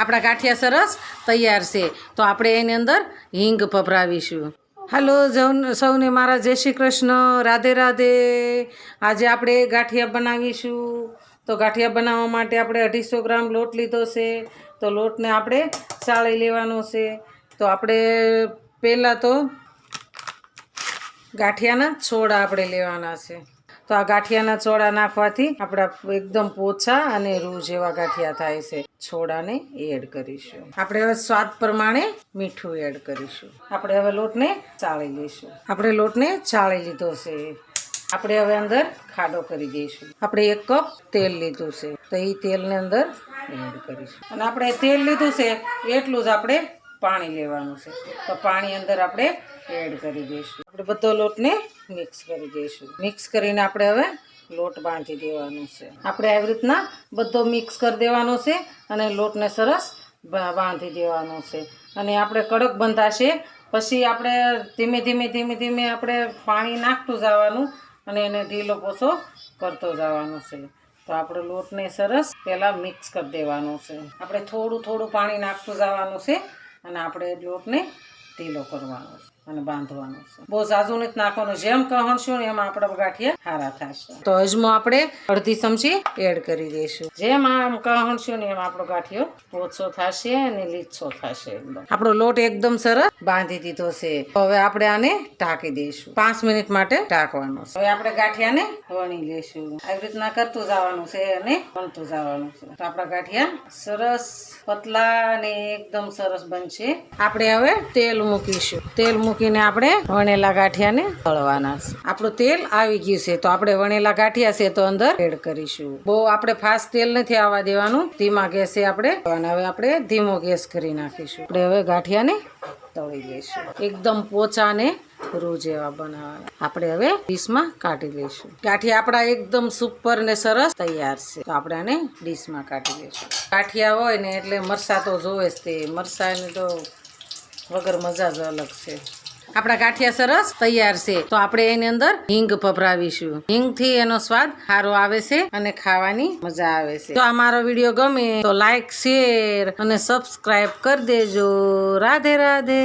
આપણા ગાંઠિયા સરસ તૈયાર છે. તો આપણે એની અંદર હિંગ ભભરાવીશું હાલો સૌને મારા જય શ્રી કૃષ્ણ. રાધે રાધે. આજે આપણે ગાંઠિયા બનાવીશું. તો ગાંઠિયા બનાવવા માટે આપણે અઢીસો ગ્રામ લોટ લીધો છે. તો લોટને આપણે ચાળી લેવાનો છે. તો આપણે પહેલાં તો ગાંઠિયાના છોડા આપણે લેવાના છે. તો આ ગાંઠિયાના ચોળા નાખવાથી આપણા એકદમ પોછા અને રૂ જેવા ગાંઠિયા થાય છે. છોડાને એડ કરીશું. આપણે હવે સ્વાદ પ્રમાણે મીઠું એડ કરીશું. આપણે હવે લોટને ચાળી લઈશું. આપણે લોટને ચાળી લીધો છે. આપણે હવે અંદર ખાડો કરી દઈશું. આપણે એક કપ તેલ લીધું છે. તો એ તેલને અંદર એડ કરીશું. અને આપણે તેલ લીધું છે, એટલું જ આપણે પાણી લેવાનું છે. તો પાણી અંદર આપણે એડ કરી દઈશું. આપણે બધો લોટને મિક્સ કરી દઈશું. મિક્સ કરીને આપણે હવે લોટ બાંધી દેવાનો છે. આપણે આવી રીતના બધો મિક્સ કરી દેવાનો છે અને લોટને સરસ બાંધી દેવાનો છે. અને આપણે કડક બંધાશે પછી આપણે ધીમે ધીમે ધીમે ધીમે આપણે પાણી નાખતું જવાનું અને એને ઢીલો પોસો કરતો જવાનો છે. તો આપણે લોટને સરસ પહેલાં મિક્સ કરી દેવાનો છે. આપણે થોડું થોડું પાણી નાખતું જવાનું છે. અને આપણે લોટને ઢીલો કરવાનો છે. અને બાંધવાનું છે. બહુ ઝાઝું નથી નાખવાનું. જેમ કહણશું ને એમ આપણા ગાંઠિયા સારા થશે. તો અજમો આપણે અડધી ચમચી એડ કરી દઈશું. જેમ આમ કહણશું એમ આપણો ગાંઠિયો ઓછો થશે અને લીચો થશે આપણો લોટ એકદમ સરસ બાંધી દીધો છે. હવે આપણે આને ઢાંકી દઈશું. પાંચ મિનિટ માટે ઢાંકવાનો છે. હવે આપણે ગાંઠિયાને વણી લઈશું. આવી રીતના કરતું જવાનું છે અને વણતું જવાનું છે. તો આપણા ગાંઠિયા સરસ પતલા અને એકદમ સરસ બનશે. આપણે હવે તેલ મૂકીશું. તેલ મૂકીને આપણે વણેલા ગાંઠિયાને તળવાના આપણું તેલ આવી ગયું છે, તો આપણે વણેલા ગાંઠિયા છે તો અંદર એડ કરીશું. બહુ આપણે ફાસ્ટ તેલ નથી આવવા દેવાનું, ધીમા ગેસે આપણે હવે આપણે ધીમો ગેસ કરી નાખીશું. આપણે હવે ગાંઠિયાને તળી લઈશું. એકદમ પોચા ને રૂ જેવા બનાવવાના. આપણે હવે ડીશમાં કાઢી લઈશું. ગાંઠિયા આપણા એકદમ સુપર ને સરસ તૈયાર છે. તો આપણે આને ડીશમાં કાઢી લઈશું. ગાંઠિયા હોય ને એટલે મરસા તો જોવે જ તે. મરસાની તો વગર મજા જ અલગ છે. આપણા ગાંઠિયા સરસ તૈયાર છે. તો આપણે એની અંદર હિંગ ભભરાવીશું હિંગથી એનો સ્વાદ સારો આવે છે અને ખાવાની મજા આવે છે. તો આ મારો વીડિયો ગમે તો લાઈક, શેર અને સબસ્ક્રાઈબ કરી દેજો. રાધે રાધે.